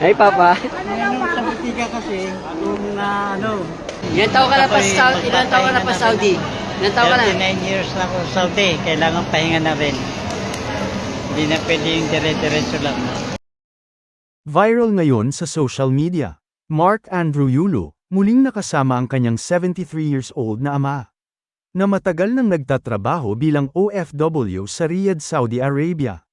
Ay, Papa. Ngayon sa butika kasi, kung na ano, Ilan taon ka na pa sa Saudi? Ilan taon ka na pa sa Saudi? Ilan taon ka na? 39 years na ako sa Saudi, kailangan pahinga na rin. Hindi na pwede yung dire-diretso lang. Viral ngayon sa social media. Mark Andrew Yulo, muling nakasama ang kanyang 73 years old na ama. Na matagal nang nagtatrabaho bilang OFW sa Riyadh, Saudi Arabia.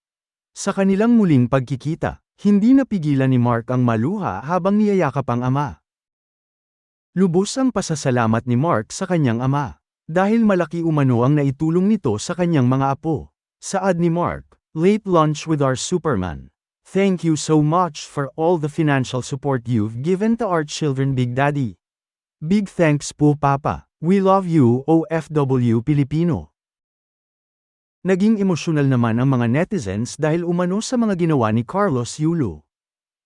Sa kanilang muling pagkikita, hindi napigilan ni Mark ang maluha habang niyayakap ang ama. Lubos ang pasasalamat ni Mark sa kanyang ama. Dahil malaki umano ang naitulong nito sa kanyang mga apo. Saad ni Mark, Late lunch with our Superman. Thank you so much for all the financial support you've given to our children Big Daddy. Big thanks po Papa. We love you OFW Pilipino. Naging emosyonal naman ang mga netizens dahil umano sa mga ginawa ni Carlos Yulo.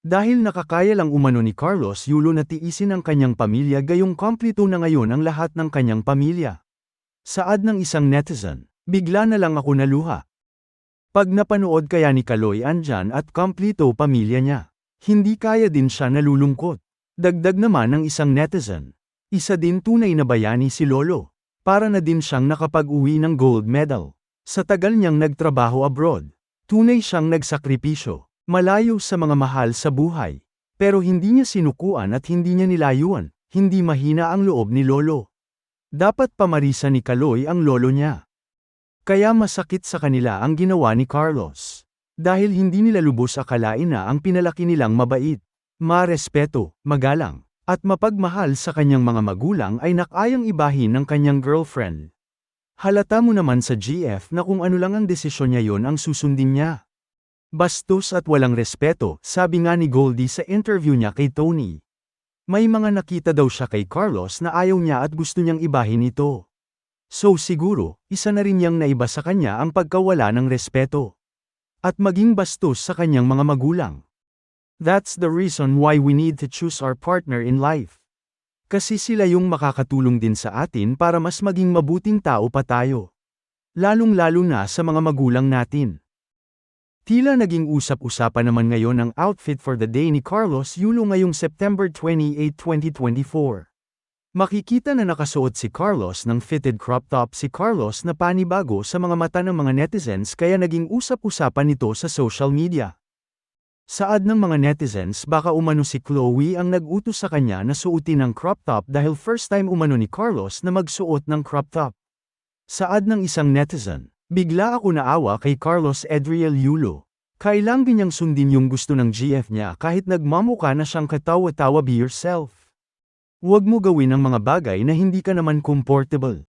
Dahil nakakaya lang umano ni Carlos Yulo na tiisin ang kanyang pamilya gayong kompleto na ngayon ang lahat ng kanyang pamilya. Saad ng isang netizen, bigla na lang ako naluha. Pag napanood kaya ni Kaloy andyan at kompleto pamilya niya, hindi kaya din siya nalulungkot. Dagdag naman ng isang netizen, isa din tunay na bayani si Lolo, para na din siyang nakapag-uwi ng gold medal. Sa tagal niyang nagtrabaho abroad, tunay siyang nagsakripisyo, malayo sa mga mahal sa buhay. Pero hindi niya sinukuan at hindi niya nilayuan, hindi mahina ang loob ni Lolo. Dapat pamarisan ni Kaloy ang lolo niya. Kaya masakit sa kanila ang ginawa ni Carlos. Dahil hindi nila lubos akalain na ang pinalaki nilang mabait, marespeto, magalang, at mapagmahal sa kanyang mga magulang ay nakayang ibahin ng kanyang girlfriend. Halata mo naman sa GF na kung ano lang ang desisyon niya yon ang susundin niya. Bastos at walang respeto, sabi nga ni Goldie sa interview niya kay Tony. May mga nakita daw siya kay Carlos na ayaw niya at gusto niyang ibahin ito. So siguro, isa na rin niyang naiba sa kanya ang pagkawala ng respeto. At maging bastos sa kanyang mga magulang. That's the reason why we need to choose our partner in life. Kasi sila yung makakatulong din sa atin para mas maging mabuting tao pa tayo. Lalong-lalo na sa mga magulang natin. Tila naging usap-usapan naman ngayon ang outfit for the day ni Carlos Yulo ngayong September 28, 2024. Makikita na nakasuot si Carlos ng fitted crop top si Carlos na panibago sa mga mata ng mga netizens kaya naging usap-usapan nito sa social media. Saad ng mga netizens baka umano si Chloe ang nag-utos sa kanya na suotin ng crop top dahil first time umano ni Carlos na magsuot ng crop top. Saad ng isang netizen, bigla ako naawa kay Carlos Edriel Yulo. Kailangan niyang sundin yung gusto ng GF niya kahit nagmamuka na siyang katawa-tawa be yourself. Huwag mo gawin ang mga bagay na hindi ka naman comfortable.